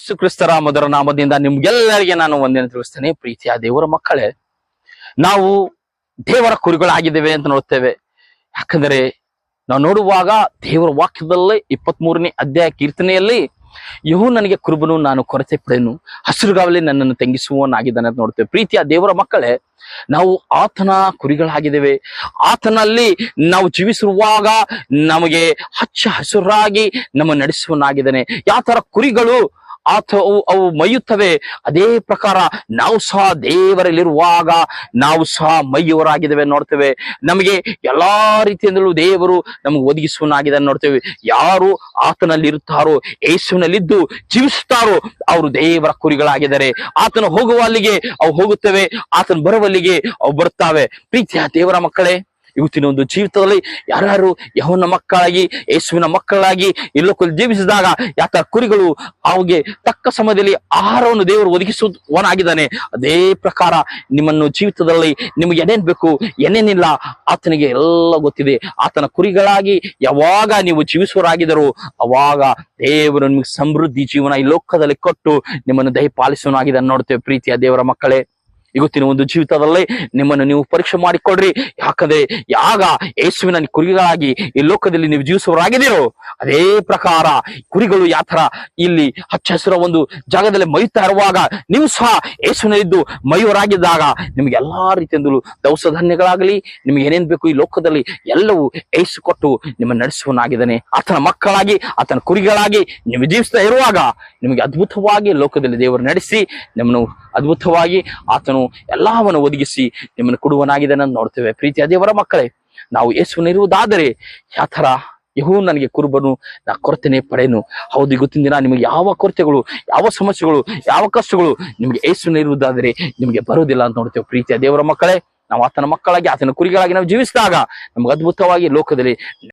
ಯೇಸು ಕ್ರಿಸ್ತರ ಮಧುರ ನಾಮದಿಂದ ನಿಮ್ಗೆಲ್ಲರಿಗೆ ನಾನು ಒಂದೇನು ತಿಳಿಸ್ತೇನೆ. ಪ್ರೀತಿಯ ದೇವರ ಮಕ್ಕಳೇ, ನಾವು ದೇವರ ಕುರಿಗಳಾಗಿದ್ದೇವೆ ಅಂತ ನೋಡ್ತೇವೆ ಯಾಕಂದರೆ ನಾವು ನೋಡುವಾಗ ದೇವರ ವಾಕ್ಯದಲ್ಲಿ ಇಪ್ಪತ್ತ್ ಅಧ್ಯಾಯ ಕೀರ್ತನೆಯಲ್ಲಿ ಯಹು ನನಗೆ ಕುರುಬನು, ನಾನು ಕೊರತೆ ಪಡೆನು ಹಸಿರುಗಾವಲಿ ನನ್ನನ್ನು ತಂಗಿಸುವವನಾಗಿದ್ದಾನೆ ಅಂತ ನೋಡ್ತೇವೆ ಪ್ರೀತಿಯ ದೇವರ ಮಕ್ಕಳೇ, ನಾವು ಆತನ ಕುರಿಗಳಾಗಿದ್ದೇವೆ. ಆತನಲ್ಲಿ ನಾವು ಜೀವಿಸಿರುವಾಗ ನಮಗೆ ಹಚ್ಚ ಹಸುರಾಗಿ ನಮ್ಮ ನಡೆಸುವನಾಗಿದ್ದಾನೆ ಯಾವ ತರ ಕುರಿಗಳು ಆತ ಅವು ಅವು ಮೈಯುತ್ತವೆ. ಅದೇ ಪ್ರಕಾರ ನಾವು ಸಹ ದೇವರಲ್ಲಿರುವಾಗ ನಾವು ಸಹ ಮೈಯುವರಾಗಿದ್ದೇವೆ ನೋಡ್ತೇವೆ. ನಮಗೆ ಎಲ್ಲಾ ರೀತಿಯಿಂದಲೂ ದೇವರು ನಮಗೆ ಒದಗಿಸುವನಾಗಿದೆ ನೋಡ್ತೇವೆ. ಯಾರು ಆತನಲ್ಲಿ ಇರುತ್ತಾರೋ ಯೇಸುವಿನಲ್ಲಿದ್ದು ಜೀವಿಸುತ್ತಾರೋ, ಅವರು ದೇವರ ಕುರಿಗಳಾಗಿದ್ದಾರೆ. ಆತನು ಹೋಗುವ ಅಲ್ಲಿಗೆ ಅವು ಹೋಗುತ್ತವೆ. ಆತನು ಬರುವಲ್ಲಿಗೆ ಅವು ಬರುತ್ತವೆ. ಪ್ರೀತಿಯ ದೇವರ ಮಕ್ಕಳೇ ಇವತ್ತಿನ ಒಂದು ಜೀವಿತದಲ್ಲಿ ಯಾರ್ಯಾರು ಯಹೋನ ಮಕ್ಕಳಾಗಿ, ಯೇಸುವಿನ ಮಕ್ಕಳಾಗಿ ಲೋಕದಲ್ಲಿ ಜೀವಿಸಿದಾಗ ಯಾಕ ಕುರಿಗಳು ಅವಗೆ ತಕ್ಕ ಸಮಯದಲ್ಲಿ ಆಹಾರವನ್ನು ದೇವರು ಒದಗಿಸುವವನಾಗಿದ್ದಾನೆ. ಅದೇ ಪ್ರಕಾರ ನಿಮ್ಮನ್ನು ಜೀವಿತದಲ್ಲಿ ನಿಮಗೆ ಏನೇನ್ ಬೇಕು, ಏನೇನಿಲ್ಲ ಆತನಿಗೆ ಎಲ್ಲ ಗೊತ್ತಿದೆ. ಆತನ ಕುರಿಗಳಾಗಿ ಯಾವಾಗ ನೀವು ಜೀವಿಸುವರಾಗಿದ್ದರು ಅವಾಗ ದೇವರು ನಿಮಗೆ ಸಮೃದ್ಧಿ ಜೀವನ ಈ ಲೋಕದಲ್ಲಿ ಕೊಟ್ಟು ನಿಮ್ಮನ್ನು ದಯಪಾಲಿಸುವನಾಗಿದ್ದಾನೆ ನೋಡ್ತೇವೆ ಪ್ರೀತಿಯ ದೇವರ ಮಕ್ಕಳೇ. ಇವತ್ತಿನ ಒಂದು ಜೀವಿತದಲ್ಲೇ ನಿಮ್ಮನ್ನು ನೀವು ಪರೀಕ್ಷೆ ಮಾಡಿಕೊಡ್ರಿ. ಯಾಕಂದ್ರೆ ಯಾಗ ಯೇಸುವಿನ ಕುರಿಗಳಾಗಿ ಈ ಲೋಕದಲ್ಲಿ ನೀವು ಜೀವಿಸುವರಾಗಿದ್ದೀರೋ ಅದೇ ಪ್ರಕಾರ ಕುರಿಗಳು ಯಾವ ತರ ಇಲ್ಲಿ ಹಚ್ಚ ಹಸಿರ ಒಂದು ಜಾಗದಲ್ಲಿ ಮೈತಾ ಇರುವಾಗ ನೀವು ಸಹ ಯೇಸುವಿನಲ್ಲಿದ್ದು ಮೈಯವರಾಗಿದ್ದಾಗ ನಿಮ್ಗೆ ಎಲ್ಲಾ ರೀತಿಯಿಂದಲೂ ದವಸ ಧಾನ್ಯಗಳಾಗಲಿ ನಿಮ್ಗೆ ಏನೇನ್ ಬೇಕು ಈ ಲೋಕದಲ್ಲಿ ಎಲ್ಲವೂ ಏಸು ಕೊಟ್ಟು ನಿಮ್ಮ ನಡೆಸುವನಾಗಿದ್ದಾನೆ ಆತನ ಮಕ್ಕಳಾಗಿ, ಆತನ ಕುರಿಗಳಾಗಿ ನೀವು ಜೀವಿಸ್ತಾ ಇರುವಾಗ ನಿಮಗೆ ಅದ್ಭುತವಾಗಿ ಲೋಕದಲ್ಲಿ ದೇವರು ನಡೆಸಿ ನಿಮ್ಮನ್ನು ಅದ್ಭುತವಾಗಿ ಆತನು ಎಲ್ಲವನ್ನು ಒದಗಿಸಿ ನಿಮ್ಮನ್ನು ಕೊಡುವನಾಗಿದ್ದಾನೆ ನೋಡ್ತೇವೆ. ಪ್ರೀತಿಯ ದೇವರ ಮಕ್ಕಳೇ, ನಾವು ಯೇಸುವನಿರುವುದಾದರೆ ಯಾವ ಯಾತರ ಯಹೂ ನನಗೆ ಕುರುಬನು, ನಾ ಕೊರತೆನೆ ಪಡೆಯನು. ಹೌದು, ಇವತ್ತಿನ ದಿನ ನಿಮಗೆ ಯಾವ ಕೊರತೆಗಳು, ಯಾವ ಸಮಸ್ಯೆಗಳು, ಯಾವ ಕಷ್ಟಗಳು ನಿಮಗೆ ಯೇಸುವಿನಿರುವುದಾದರೆ ನಿಮಗೆ ಬರುವುದಿಲ್ಲ ಅಂತ ನೋಡ್ತೇವೆ. ಪ್ರೀತಿಯ ದೇವರ ಮಕ್ಕಳೇ, ನಾವು ಆತನ ಮಕ್ಕಳಾಗಿ, ಆತನ ಕುರಿಗಳಾಗಿ ನಾವು ಜೀವಿಸಿದಾಗ ನಮ್ಗೆ ಅದ್ಭುತವಾಗಿ ಲೋಕದಲ್ಲಿ